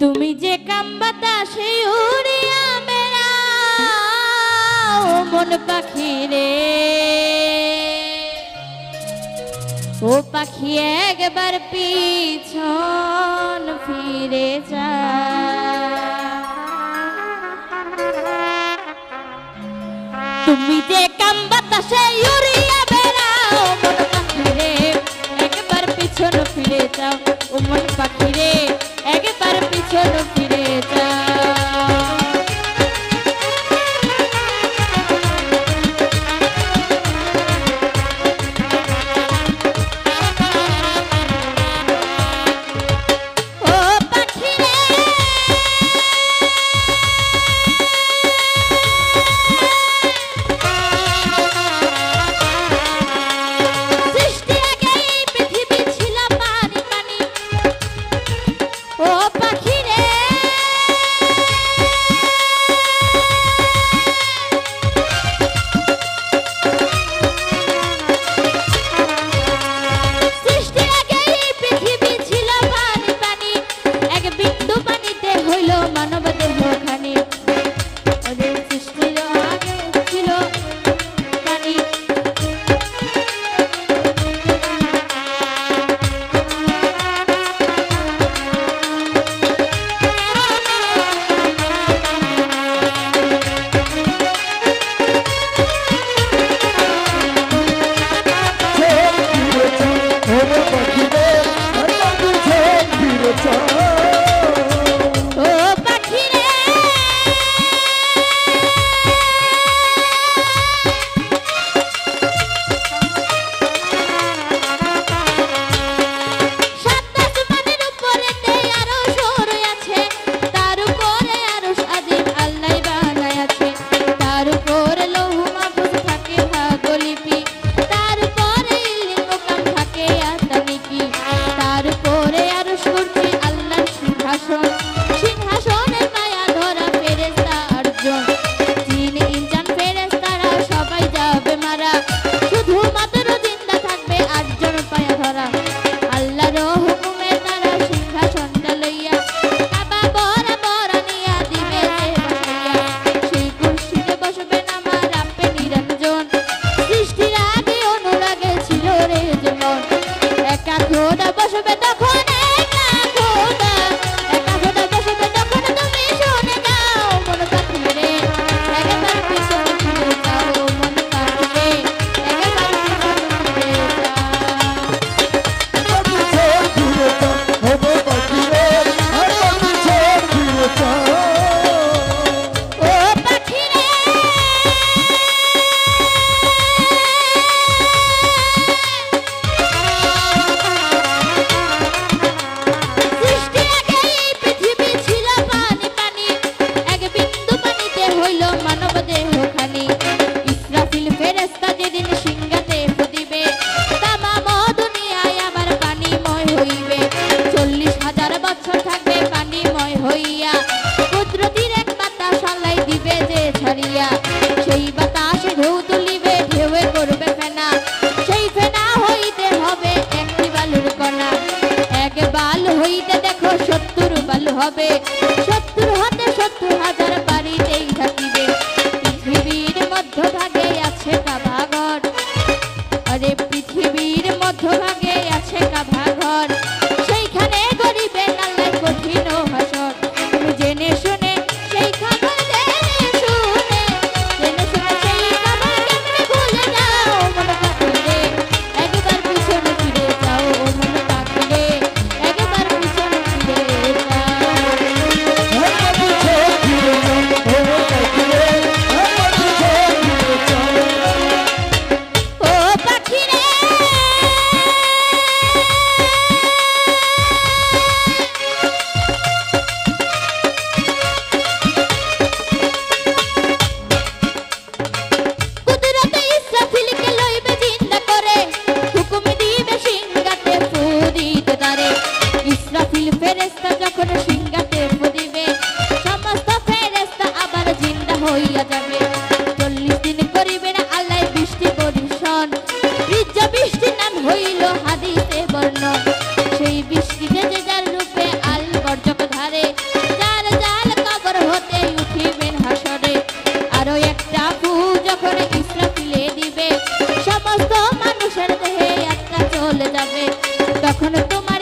তুমি যে কাম্বাতা বাতাসে উড়িয়া বেড়াও মন পাখি রে ও পাখি একবার পিছন ফিরে যা তুমি যে কাম্বাতা বাতাসে উড়িয়া বেড়াও মন পাখি রে একবার পিছন ফিরে যাও। ও মন পাখি রে একবার পিছন ফিরে যা হবে। শত্রুর হাতে শত্রু হাজার বাড়িতেই থাকিবে। পৃথিবীর মধ্যভাগে আছে পাবাগর আরে পৃথিবীর মধ্যভাগে তখন তোমার